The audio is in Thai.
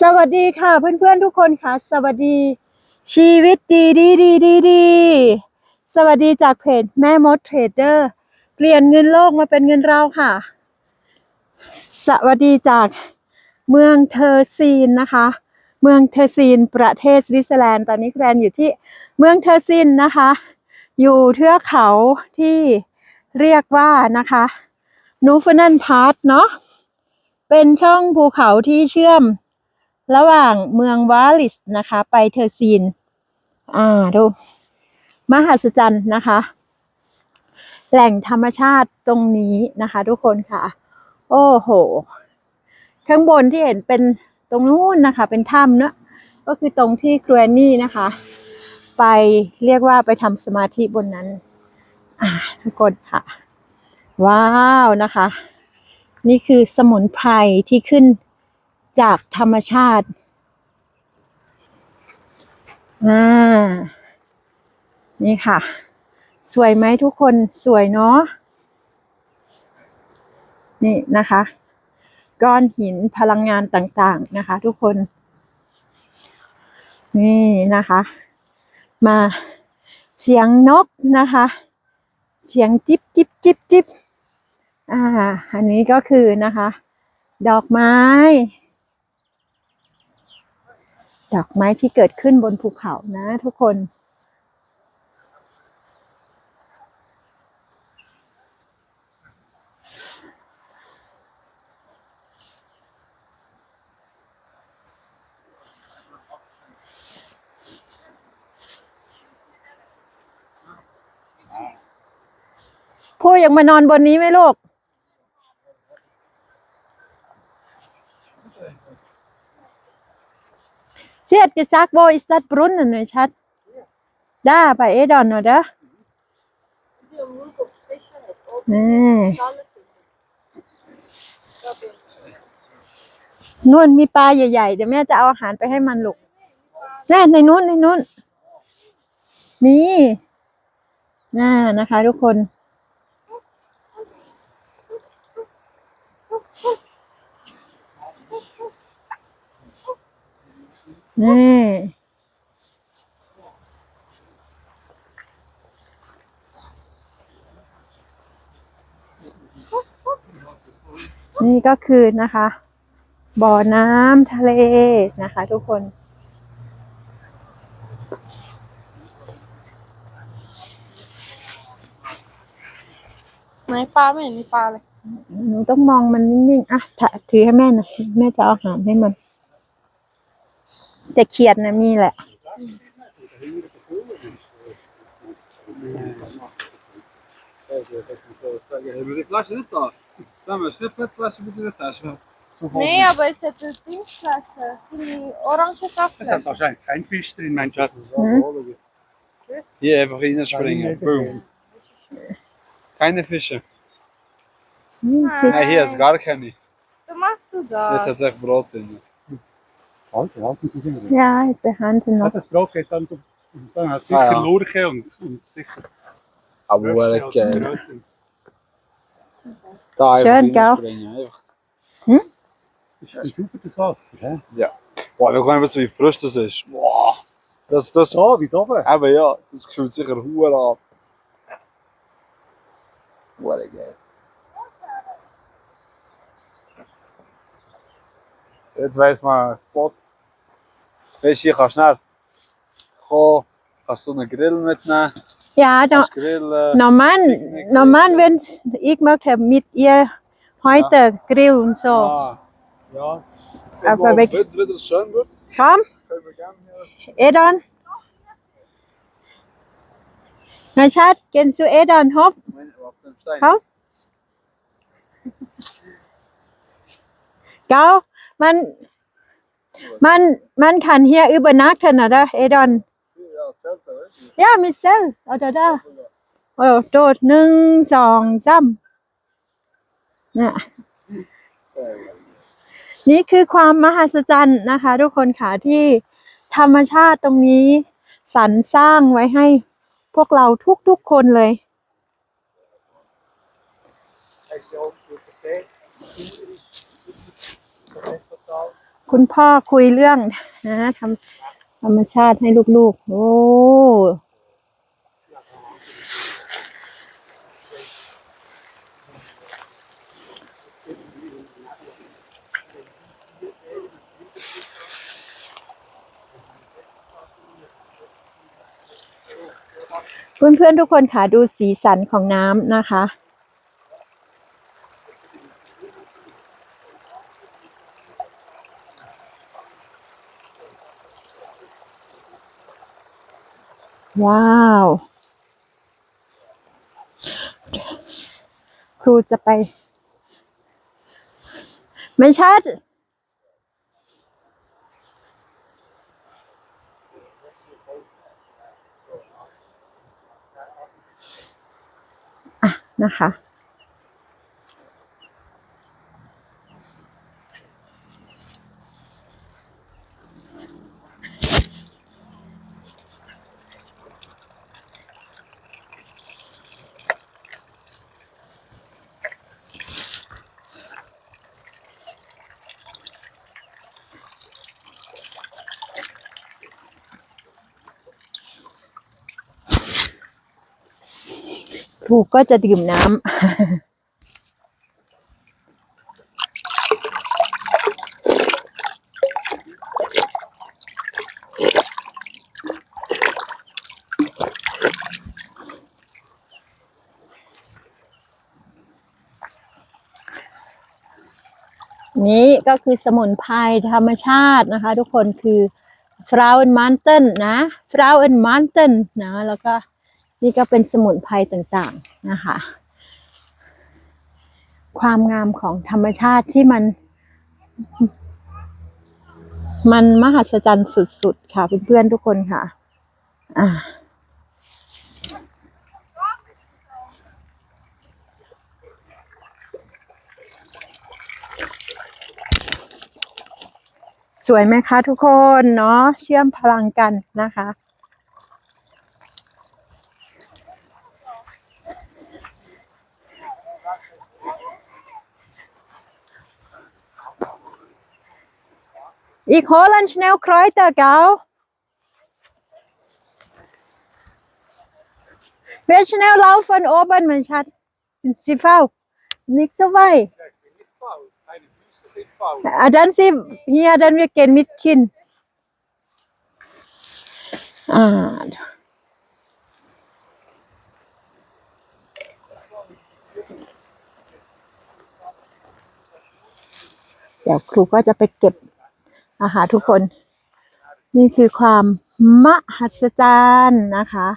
สวัสดีค่ะเพื่อนๆทุกคนค่ะ สวัสดี ชีวิตดีดีดีดีดีสวัสดีจากเพจแม่มดเทรดเดอร์เปลี่ยนเงินโลกมาเป็นเงินเราค่ะ สวัสดีจากเมืองเทอร์ซีนนะคะ เมืองเทอร์ซีนประเทศสวิตเซอร์แลนด์ตอนนี้แกรนอยู่ที่เมืองเทอร์ซีนนะคะ อยู่เทือกเขาที่เรียกว่านะคะนูฟนันพาร์ทเนาะเป็นช่องภูเขาที่เชื่อม ระหว่างเมืองวาลิสนะคะ ไปเทอร์ซีน อ่าดู มหัศจรรย์นะคะ แหล่งธรรมชาติตรงนี้นะคะ ทุกคนค่ะ โอ้โห ข้างบนที่เห็นเป็นตรงนู้นนะคะ เป็นถ้ำเนอะก็คือตรงที่ครวนนี่นะคะ ไปเรียกว่าไปทำสมาธิบนนั้น อ่าทุกคนค่ะ ว้าวนะคะ นี่คือสมุนไพรที่ขึ้น จากธรรมชาติ อ่า นี่ค่ะ สวยไหมทุกคนสวยเนาะ นี่นะคะ ก้อนหินพลังงานต่างๆนะคะ ทุกคน นี่นะคะ มาเสียงนกนะคะ เสียงจิบจิบจิบจิบอ่า อันนี้ก็คือนะคะ ดอกไม้ ดอกไม้ที่เกิดขึ้นบนภูเขานะทุกคน ผู้ยังมานอนบนนี้ไหมลูก Sie hat gesagt, wo ist das Brunnen? Ich hat da bei Edon, oder? Nee. นู่นมีปลาใหญ่ๆ เดี๋ยวแม่จะเอาอาหารไปให้มันลูกแน่ในนู้นในนู้น มีน่านะคะทุกคน นี่นี่ก็คือนะคะ บ่อน้ำทะเลนะคะ ทุกคน ไหนปลาไม่เห็นมีปลาเลย หนูต้องมองมันนิ่งๆ อะถถือให้แม่หน่อยแม่จะเอาอาหารให้มัน จะเขียดนะมีแหละ Hebben we de flasje net al? Tamam, snip het flasje moet in de tas. wel. Nee, aber es ist eine Dingflasche. Die orange Es hat Saftflasche. wahrscheinlich kein Fisch drin, mein Schatz. Hier einfach reinspringen. Boom. Keine Fische. นี่คือ Nee, hier ist gar keine. Jetzt Was machst du da? hat es echt Brot drin. Halt, halten Sie sich. Ja, ich behandle Ja, noch. das Brot geht dann, dann hat sicher Ah, ja. Lurche und, und sicher Aber geil. Da Schön, gell? Einfach. Ist ein super das Wasser, hä? Boah, wir können wissen, wie frisch das ist. Boah. Das, das, So, wie da oben. aber ja, das kühlt sicher Huren ab. Boah, geil. Jetzt weiss man, Spot. Weet je, gaat snel. Goh, hast du einen Grill mitnehmen? Ja, da, Grill, normal, wenn ich gemacht mit ihr heute ja. Grill und so. Ah, ja, ja. Aber wenn es wieder schön wird, komm. Edan. wir Na Schatz, gehen zu Edan hopp. Komm. Gau, man, ามันมันมันขันเฮีย über Nachten, oder? Edon. Ja, Zelt, weißt du? ย่ามิเซลเอาเดาดาโอ้โดดหนึ่งสองสามเนี่ยนี่คือความมหัศจรรย์นะคะ ทุกคนค่ะที่ธรรมชาติตรงนี้สรรสร้างไว้ให้พวกเราทุกๆคนเลย Hast du auch gesehen? คุณพ่อคุยเรื่องนะทำธรรมชาติให้ลูกๆ โอ้เพื่อนๆทุกคนค่ะดูสีสันของน้ำนะคะ ว้าว ครูจะไป ไม่ชัดอะนะคะ ครูก็จะดื่มน้ำนี้ก็คือสมุนไพรธรรมชาตินะคะ ทุกคนคือฟราวน์มันเทนนะฟราวน์มันเทนนะ แล้วก็ นี่ก็เป็นสมุนไพรต่างๆนะคะ ความงามของธรรมชาติที่มัน มันมหัศจรรย์สุดๆ ค่ะเพื่อนๆทุกคนค่ะ อ่าสวยไหมคะทุกคนเนาะเชื่อมพลังกันนะคะ Ik Holland snel kruiden, gauw. Weer schnell laufen oben, mijn schat. Sie vrouw. Nicht so weit. Deine Füße sind faul. Ah, dann sie hier, dann wir gehen mit Kind. Ah. เดี๋ยวครูก็จะไปเก็บ อาหารทุกคน นี่คือความมหัศจรรย์นะคะ